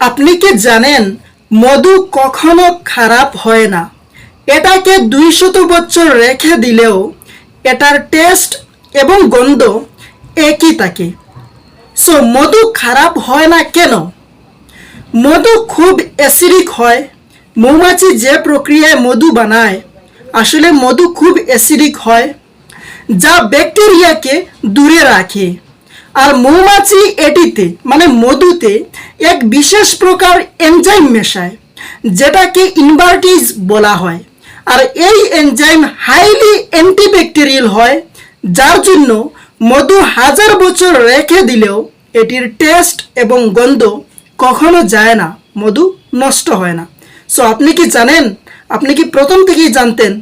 আপনি কি জানেন, মধু কখনো খারাপ হয় না। এটাকে দুইশত বছর রেখে দিলেও এটার টেস্ট এবং গন্ধ একই থাকে। সো মধু খারাপ হয় না কেন? মধু খুব অ্যাসিডিক হয়। মৌমাছি যে প্রক্রিয়ায় মধু বানায়, আসলে মধু খুব অ্যাসিডিক হয়, যা ব্যাকটেরিয়াকে দূরে রাখে। আর মৌমাছি এটিতে মানে মধুতে, এক বিশেষ প্রকার এনজাইম মেশায়, যেটাকে ইনভার্টিজ বলা হয়। আর এই এনজাইম হাইলি অ্যান্টিব্যাকটেরিয়াল হয়, যার জন্য মধু হাজার বছর রেখে দিলেও এটির টেস্ট এবং গন্ধ কখনো যায় না, মধু নষ্ট হয় না। সো আপনি কি জানেন? আপনি কি প্রথম থেকেই জানতেন?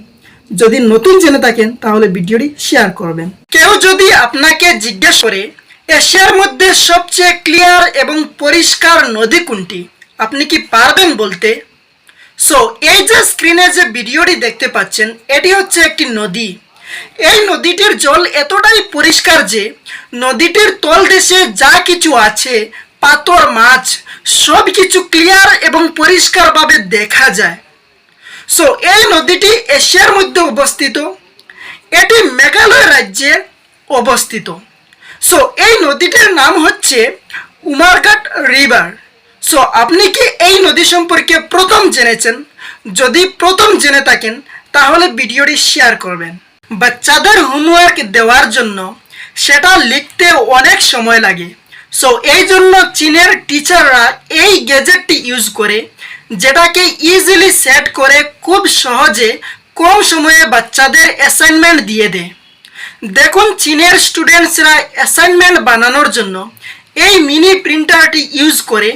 যদি নতুন জেনে থাকেন, তাহলে ভিডিওটি শেয়ার করবেন। কেউ যদি আপনাকে জিজ্ঞেস করে এশিয়ার মধ্যে সবচেয়ে ক্লিয়ার এবং পরিষ্কার নদী কোনটি? আপনি কি পারবেন বলতে? সো এই যে স্ক্রিনে যে ভিডিওটি দেখতে পাচ্ছেন, এটি হচ্ছে একটি নদী। এই নদীটির জল এতটাই পরিষ্কার যে, নদীটির তলদেশে যা কিছু আছে, পাথর, মাছ, সব কিছু ক্লিয়ার এবং পরিষ্কারভাবে দেখা যায়। সো এই নদীটি এশিয়ার মধ্যে অবস্থিত। এটি মেঘালয় রাজ্যে অবস্থিত। সো এই নদীটির নাম হচ্ছে উমারঘাট রিভার। সো আপনি কি এই নদী সম্পর্কে প্রথম জেনেছেন? যদি প্রথম জেনে থাকেন, তাহলে ভিডিওটি শেয়ার করবেন। বাচ্চাদের হোমওয়ার্ক দেওয়ার জন্য সেটা লিখতে অনেক সময় লাগে। সো এই জন্য চীনের টিচাররা এই গ্যাজেটটি ইউজ করে, যেটাকে ইজিলি সেট করে খুব সহজে কম সময়ে বাচ্চাদের অ্যাসাইনমেন্ট দিয়ে দেয়। দেখুন, চীনের স্টুডেন্টসরা অ্যাসাইনমেন্ট বানানোর জন্য এই মিনি প্রিন্টারটি ইউজ করে,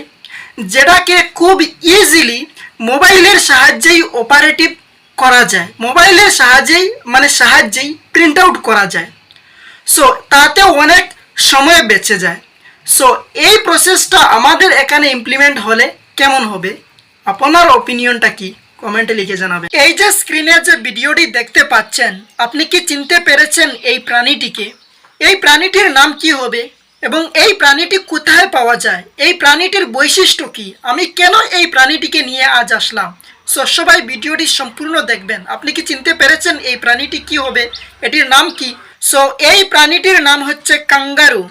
যেটাকে খুব ইজিলি মোবাইলের সাহায্যেই অপারেটিভ করা যায়। মোবাইলের সাহায্যেই মানে সাহায্যেই প্রিন্ট আউট করা যায়। সো তাতে অনেক সময় বেঁচে যায়। সো এই প্রসেসটা আমাদের এখানে ইমপ্লিমেন্ট হলে কেমন হবে? আপনার ওপিনিয়নটা কি? কমেন্টে লিখে জানাবেন। এই যে স্ক্রিনে যে ভিডিওটি দেখতে পাচ্ছেন, আপনি কি চিনতে পেরেছেন এই প্রাণীটিকে? এই প্রাণীটির নাম কি হবে? এবং এই প্রাণীটি কোথায় পাওয়া যায়? এই প্রাণীটির বৈশিষ্ট্য কি? আমি কেন এই প্রাণীটিকে নিয়ে আজ আসলাম? সো সবাই ভিডিওটি সম্পূর্ণ দেখবেন। আপনি কি চিনতে পেরেছেন এই প্রাণীটি কি হবে? এটির নাম কি? সো এই প্রাণীটির নাম হচ্ছে কাঙ্গারু।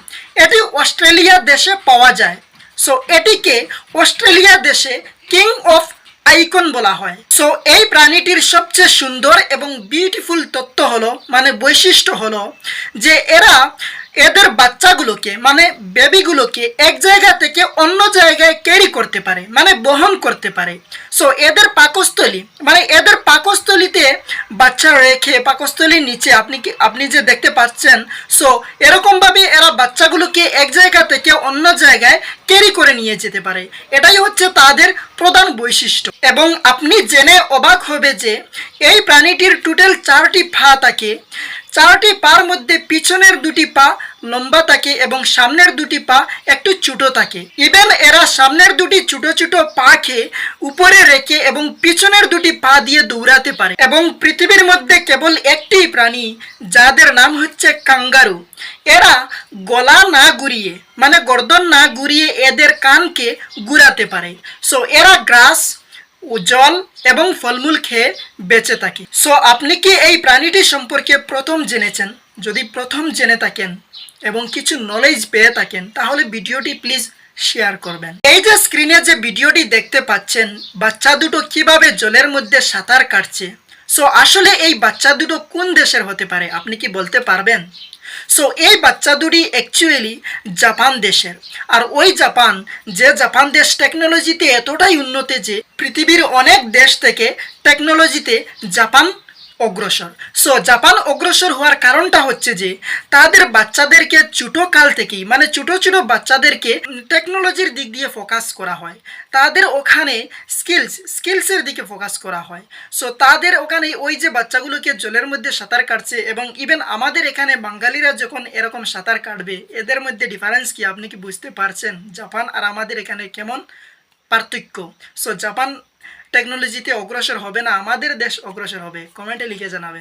এটি অস্ট্রেলিয়া দেশে পাওয়া যায়। সো এটিকে অস্ট্রেলিয়া দেশে কিং অফ আইকন বলা হয়। সো এই প্রাণীটির সবচেয়ে সুন্দর এবং বিউটিফুল তত্ত্ব হলো মানে বৈশিষ্ট্য হলো যে এরা এদের বাচ্চাগুলোকে মানে বেবিগুলোকে এক জায়গা থেকে অন্য জায়গায় ক্যারি করতে পারে মানে বহন করতে পারে। সো এদের পাকস্থলী মানে এদের পাকস্থলীতে বাচ্চা রেখে, পাকস্থলীর নিচে আপনি কি, আপনি যে দেখতে পাচ্ছেন সো এরকমভাবে এরা বাচ্চাগুলোকে এক জায়গা থেকে অন্য জায়গায় ক্যারি করে নিয়ে যেতে পারে। এটাই হচ্ছে তাদের প্রধান বৈশিষ্ট্য। এবং আপনি জেনে অবাক হবে যে, এই প্রাণীটির টোটাল চারটি পা থাকে। চারটি পার মধ্যে পিছনের দুটি পা লম্বা থাকে এবং সামনের দুটি পা একটু ছোটো থাকে। ইভেন এরা সামনের দুটি ছোট ছোট খেয়ে উপরে রেখে এবং পিছনের দুটি পা দিয়ে দৌড়াতে পারে। এবং পৃথিবীর মধ্যে কেবল একটি প্রাণী, যাদের নাম হচ্ছে কাঙ্গারু। এরা গলা না ঘুরিয়ে মানে গর্দন না ঘুরিয়ে এদের কানকে ঘুরাতে পারে। সো এরা গ্রাস জল এবং ফলমূল খেয়ে বেঁচে থাকি। সো আপনি কি এই প্রাণীটি সম্পর্কে প্রথম জেনেছেন? যদি প্রথম জেনে থাকেন এবং কিছু নলেজ পেয়ে থাকেন, তাহলে ভিডিওটি প্লিজ শেয়ার করবেন। এই যে স্ক্রিনে যে ভিডিওটি দেখতে পাচ্ছেন, বাচ্চা দুটো কীভাবে জলের মধ্যে সাঁতার কাটছে সো আসলে এই বাচ্চা দুটো কোন দেশের হতে পারে? আপনি কি বলতে পারবেন? সো এই বাচ্চা দুটি অ্যাকচুয়ালি জাপান দেশের। আর ওই জাপান, যে জাপান দেশ টেকনোলজিতে এতটাই উন্নত যে পৃথিবীর অনেক দেশ থেকে টেকনোলজিতে জাপান অগ্রসর। সো জাপান অগ্রসর হওয়ার কারণটা হচ্ছে যে, তাদের বাচ্চাদেরকে ছোটো কাল থেকেই মানে ছোটো ছোটো বাচ্চাদেরকে টেকনোলজির দিক দিয়ে ফোকাস করা হয়। তাদের ওখানে স্কিলস স্কিলসের দিকে ফোকাস করা হয়। সো তাদের ওখানে ওই যে বাচ্চাগুলোকে জলের মধ্যে সাঁতার কাটছে এবং ইভেন আমাদের এখানে বাঙালিরা যখন এরকম সাঁতার কাটবে, এদের মধ্যে ডিফারেন্স কি আপনি কি বুঝতে পারছেন? জাপান আর আমাদের এখানে কেমন পার্থক্য? সো জাপান টেকনোলজিতে অগ্রসর হবে না আমাদের দেশ অগ্রসর হবে। কমেন্টে লিখে জানাবেন